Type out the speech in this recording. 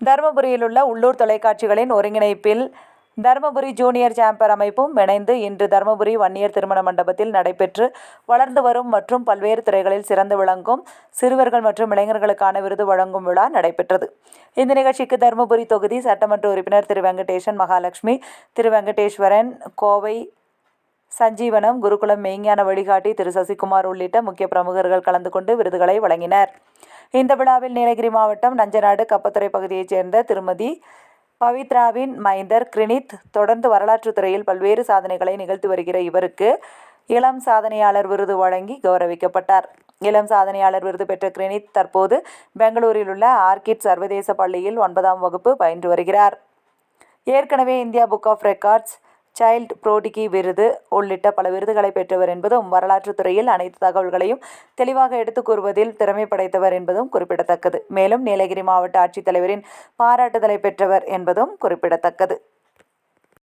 தருமபுரியில் உள்ள உள்ளூர் தொலைக்காட்சிகளின் ஒருங்கிணைப்பில் தருமபுரி ஜூனியர் சாம்பர் அமைப்பும் இணைந்து இன்று தருமபுரி வன்னியர் திருமண மண்டபத்தில் நடைபெற்று வளர்ந்து வரும் மற்றும் பல்வேறு துறைகளில் சிறந்து விளங்கும் சிறுவர்கள் மற்றும் இளைஞர்களுக்கான விருது வழங்கும் விழா நடைபெற்றது. இந்த நிகழ்ச்சிக்கு தருமபுரி தொகுதி சட்டமன்ற உறுப்பினர் திரு வெங்கடேசன் மகாலட்சுமி திரு வெங்கடேஸ்வரன் கோவை சஞ்சீவனம் குருகுலம் மெய்ஞான வழிகாட்டி திரு சசிகுமார் உள்ளிட்ட முக்கிய பிரமுகர்கள் கலந்து கொண்டு விருதுகளை வழங்கினர். இந்த விழாவில் நீலகிரி மாவட்டம் நஞ்சநாடு கப்பத்துறை பகுதியைச் சேர்ந்த திருமதி பவித்ராவின் மைந்தர் கிரினித் தொடர்ந்து வரலாற்றுத் துறையில் பல்வேறு சாதனைகளை நிகழ்த்தி வருகிற இவருக்கு இளம் சாதனையாளர் விருது வழங்கி கௌரவிக்கப்பட்டார். இளம் சாதனையாளர் விருது பெற்ற கிரினித் தற்போது பெங்களூரில் உள்ள ஆர்கிட் சர்வதேச பள்ளியில் ஒன்பதாம் வகுப்பு பயின்று வருகிறார். ஏற்கனவே India Book of Records child prodigy விருது உள்ளிட்ட பல விருதுகளை பெற்றவர் என்பதும் வரலாற்று துறையில் அனைத்து தகவல்களையும் தெளிவாக எடுத்துக் கூறுவதில் திறமை படைத்தவர் என்பதும் குறிப்பிடத்தக்கது. மேலும் நீலகிரி மாவட்ட ஆட்சித்தலைவரின் பாராட்டுதலை பெற்றவர் என்பதும் குறிப்பிடத்தக்கது.